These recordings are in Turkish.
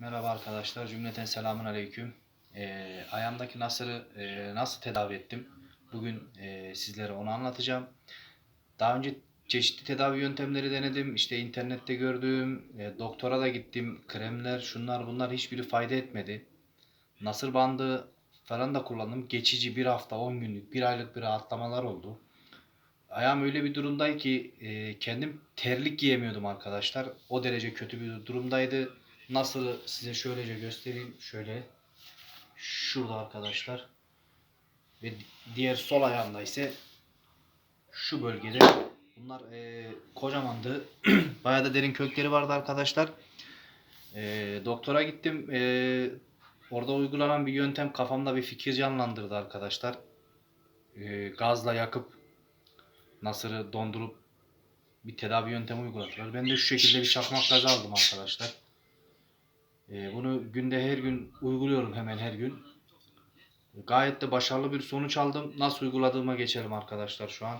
Merhaba arkadaşlar, cümleten selamun aleyküm. Ee, ayağımdaki nasırı e, nasıl tedavi ettim? Bugün e, sizlere onu anlatacağım. Daha önce çeşitli tedavi yöntemleri denedim. İşte internette gördüğüm, e, doktora da gittim. Kremler, şunlar bunlar hiçbiri fayda etmedi. Nasır bandı falan da kullandım. Geçici bir hafta, 10 günlük, bir aylık bir rahatlamalar oldu. Ayağım öyle bir durumdaydı ki e, kendim terlik giyemiyordum arkadaşlar. O derece kötü bir durumdaydı. Nasıl size şöylece göstereyim. Şöyle. Şurada arkadaşlar. Ve diğer sol ayağımda ise şu bölgede. Bunlar e, kocamandı. Bayağı da derin kökleri vardı arkadaşlar. E, doktora gittim. E, orada uygulanan bir yöntem kafamda bir fikir canlandırdı arkadaşlar. E, gazla yakıp Nasır'ı dondurup bir tedavi yöntemi uyguladılar. Ben de şu şekilde bir çakmak gazı aldım arkadaşlar. Ee, bunu günde her gün uyguluyorum hemen her gün. Gayet de başarılı bir sonuç aldım. Nasıl uyguladığıma geçelim arkadaşlar şu an.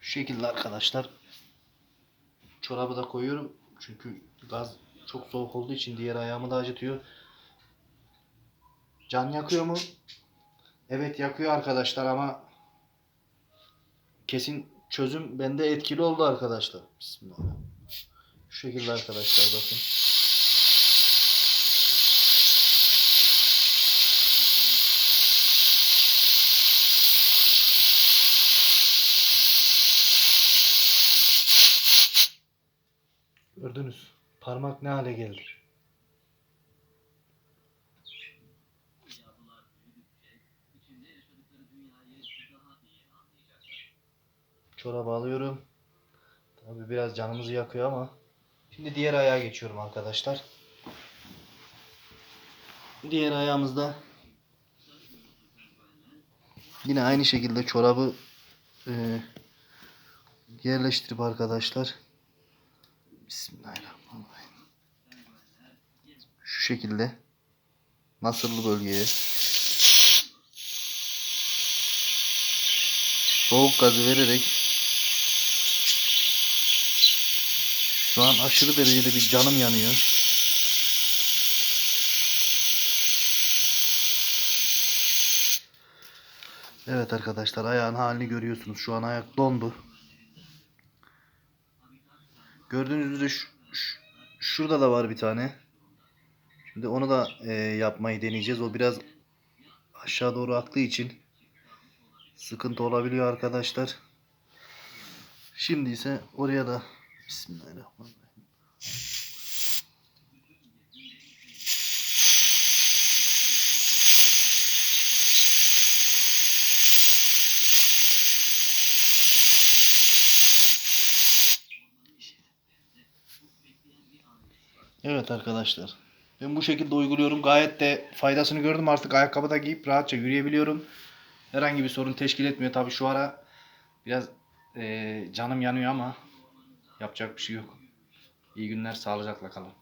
Şu şekilde arkadaşlar. Çorabı da koyuyorum. Çünkü gaz çok soğuk olduğu için diğer ayağımı da acıtıyor. Can yakıyor mu? Evet yakıyor arkadaşlar ama kesin çözüm bende etkili oldu arkadaşlar. Bismillah. Şu şekilde arkadaşlar bakın. Gördünüz. Parmak ne hale geldi. Çorabı alıyorum. Tabi biraz canımızı yakıyor ama. Şimdi diğer ayağa geçiyorum arkadaşlar. Diğer ayağımızda yine aynı şekilde çorabı e, yerleştirip arkadaşlar. Bismillahirrahmanirrahim. Şu şekilde nasırlı bölgeye soğuk gazı vererek şu an aşırı derecede bir canım yanıyor. Evet arkadaşlar ayağın halini görüyorsunuz. Şu an ayak dondu. Gördüğünüz üzere şu- şu- şurada da var bir tane. Şimdi onu da e, yapmayı deneyeceğiz. O biraz aşağı doğru aktığı için sıkıntı olabiliyor arkadaşlar. Şimdi ise oraya da Bismillahirrahmanirrahim. Evet arkadaşlar. Ben bu şekilde uyguluyorum. Gayet de faydasını gördüm. Artık ayakkabı da giyip rahatça yürüyebiliyorum. Herhangi bir sorun teşkil etmiyor. Tabii şu ara biraz eee, canım yanıyor ama yapacak bir şey yok. İyi günler, sağlıcakla kalın.